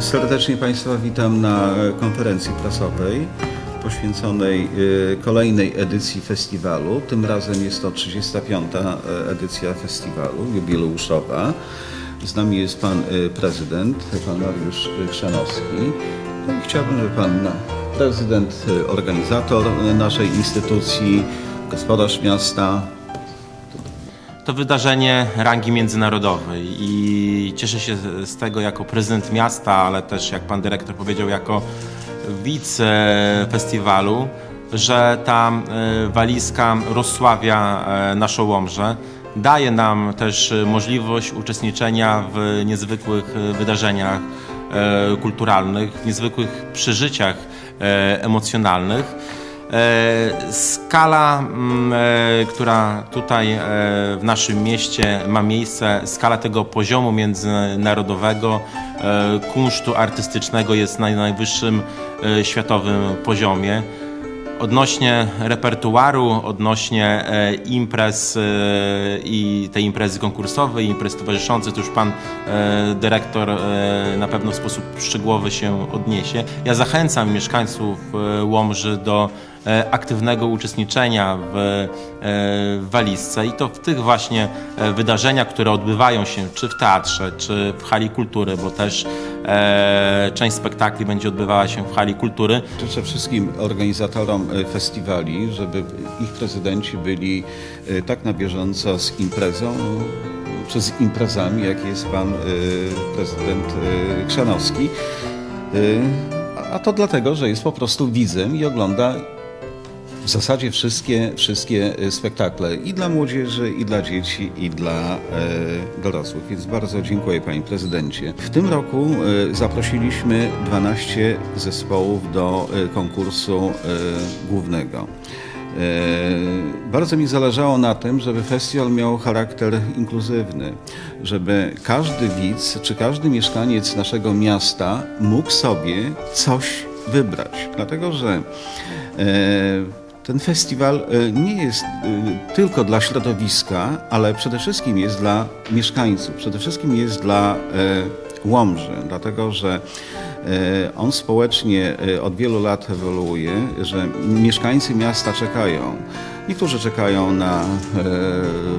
Serdecznie Państwa witam na konferencji prasowej poświęconej e, kolejnej edycji festiwalu. Tym razem jest to 35. edycja festiwalu, jubileuszowa. Z nami jest Pan e, Prezydent, Pan Mariusz Chrzanowski. No chciałbym, żeby Pan Prezydent, e, organizator e, naszej instytucji, gospodarz miasta, To wydarzenie rangi międzynarodowej i cieszę się z tego jako prezydent miasta, ale też jak pan dyrektor powiedział, jako widz e, festiwalu, że ta e, walizka rozsławia e, naszą Łomżę. Daje nam też e, możliwość uczestniczenia w niezwykłych wydarzeniach kulturalnych, niezwykłych przeżyciach emocjonalnych. E, Skala, mm, e, która tutaj e, w naszym mieście ma miejsce, skala tego poziomu międzynarodowego kunsztu artystycznego jest na najwyższym światowym poziomie. Odnośnie repertuaru, odnośnie imprez i tej imprezy konkursowej, imprez towarzyszących, to już pan dyrektor na pewno w sposób szczegółowy się odniesie. Ja zachęcam mieszkańców Łomży do aktywnego uczestniczenia w, e, w walizce i to w tych właśnie e, wydarzeniach, które odbywają się czy w teatrze, czy w hali kultury, bo też e, część spektakli będzie odbywała się w hali kultury. Życzę wszystkim organizatorom e, festiwali, żeby ich prezydenci byli e, tak na bieżąco z imprezą, e, czy z imprezami, jak jest pan e, prezydent e, Krzanowski. E, A to dlatego, że jest po prostu widzem i ogląda w zasadzie wszystkie, wszystkie e, spektakle i dla młodzieży, i dla dzieci, i dla e, dorosłych. Więc bardzo dziękuję panie prezydencie. W tym roku e, zaprosiliśmy 12 zespołów do e, konkursu e, głównego. E, Bardzo mi zależało na tym, żeby festiwal miał charakter inkluzywny, żeby każdy widz czy każdy mieszkaniec naszego miasta mógł sobie coś wybrać. Dlatego, że e, ten festiwal e, nie jest e, tylko dla środowiska, ale przede wszystkim jest dla mieszkańców, przede wszystkim jest dla e, Łomży, dlatego że e, on społecznie e, od wielu lat ewoluuje, że mieszkańcy miasta czekają. Niektórzy czekają na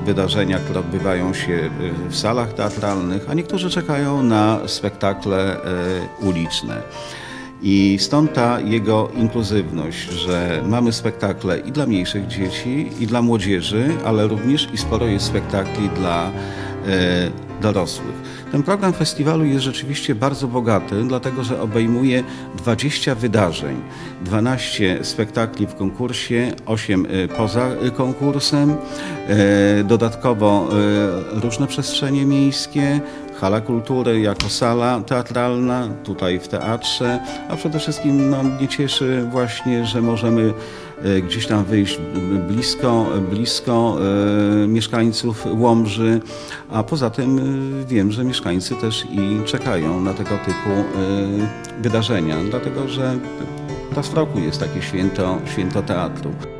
wydarzenia, które odbywają się w salach teatralnych, a niektórzy czekają na spektakle uliczne. I stąd ta jego inkluzywność, że mamy spektakle i dla mniejszych dzieci, i dla młodzieży, ale również i sporo jest spektakli dla e, dorosłych. Ten program festiwalu jest rzeczywiście bardzo bogaty, dlatego że obejmuje 20 wydarzeń, 12 spektakli w konkursie, 8 e, poza e, konkursem, e, dodatkowo różne przestrzenie miejskie, Hala Kultury jako sala teatralna, tutaj w teatrze, a przede wszystkim no, mnie cieszy właśnie, że możemy e, gdzieś tam wyjść blisko, blisko e, mieszkańców Łomży, a poza tym e, wiem, że mieszkańcy też i czekają na tego typu wydarzenia, dlatego że raz w roku jest takie święto, święto teatru.